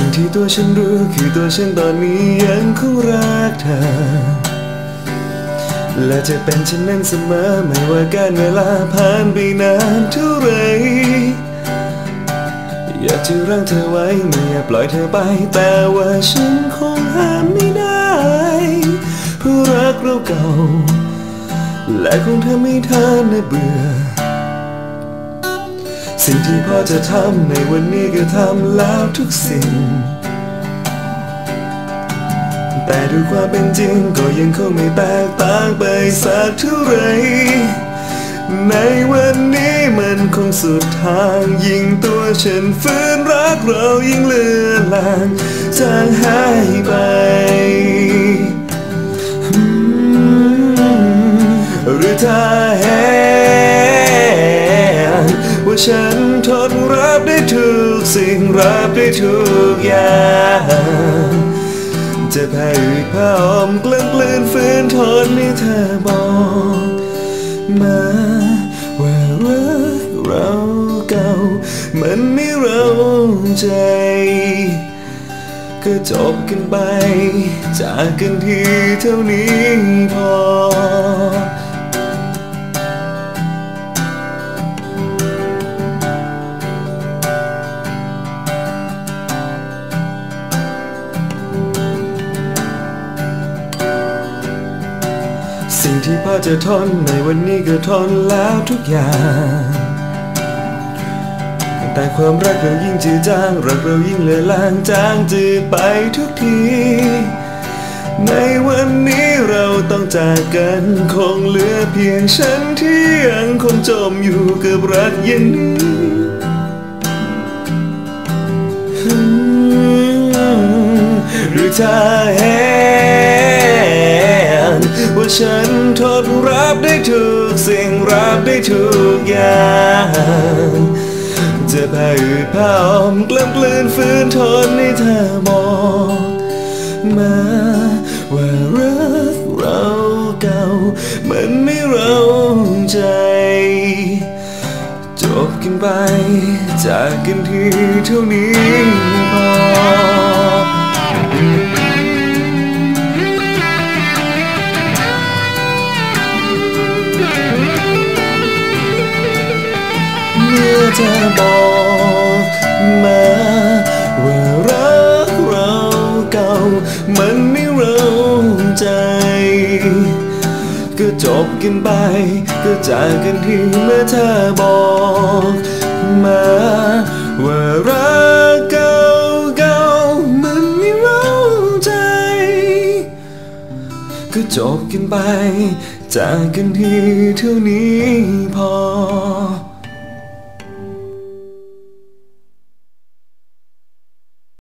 ิ่งที่ตัวฉันรู้คือตัวฉันตอนนี้ยังคงรักเธอ และจะเป็นเช่นนั้นเสมอไม่ว่าการเวลาผ่านไปนานเท่าไร อยากจะรั้งเธอไว้ไม่อยากปล่อยเธอไป แต่ว่าฉันคงห้ามไม่ได้เพราะรักเราเก่า และคงทำให้เธอน่าเบื่อ สิ่งที่พ่อจะทำในวันนี้ก็ทำแล้วทุกสิ่ง แต่ดูความเป็นจริงก็ยังคงไม่แตกต่างไปสักเท่าไหรในวันนี้มันคงสุดทางยิ่งตัวฉันฝืนรักเรายิ่งเลือนลางจางหายไปหรือถ้าเห็นว่า ฉันทนรับได้ทุกสิ่งรับได้ทุกอย่างจะพาอืดพาอมกลืนกลืนฝืนทนให้เธอบอกมาว่ารักเราเก่า มันไม่เราใจก็จบกันไป จากกันทีเท่านี้พอ สิ่งที่พ่อจะทนในวันนี้ก็ทนแล้วทุกอย่างแต่ความรักเรายิ่งจืดจางรักเรายิ่งเลือลางจางจืดไปทุกทีในวันนี้เราต้องจากกันคงเหลือเพียงฉันที่ยังคงจมอยู่กับรักอยังนี้หรือถ้าเห็นว่าฉัน บได้ทุกสิ่งรับได้ทุกอย่างจะพาอืดพาอมกล้ำกลืนฝืนทนให้เธอบอกมาว่ารักเราเก่ามันไม่เราใจจบกันไปจากกันทีเท่านี้ เธอบอกมาว่ารักเราเก่า มันไม่เราใจ ก็จบกันไป ก็จากกันทีเมื่อเธอบอกมาว่ารักเก่าเก่ามันไม่เราใจ ก็จบกันไป จากกันทีเท่านี้พอ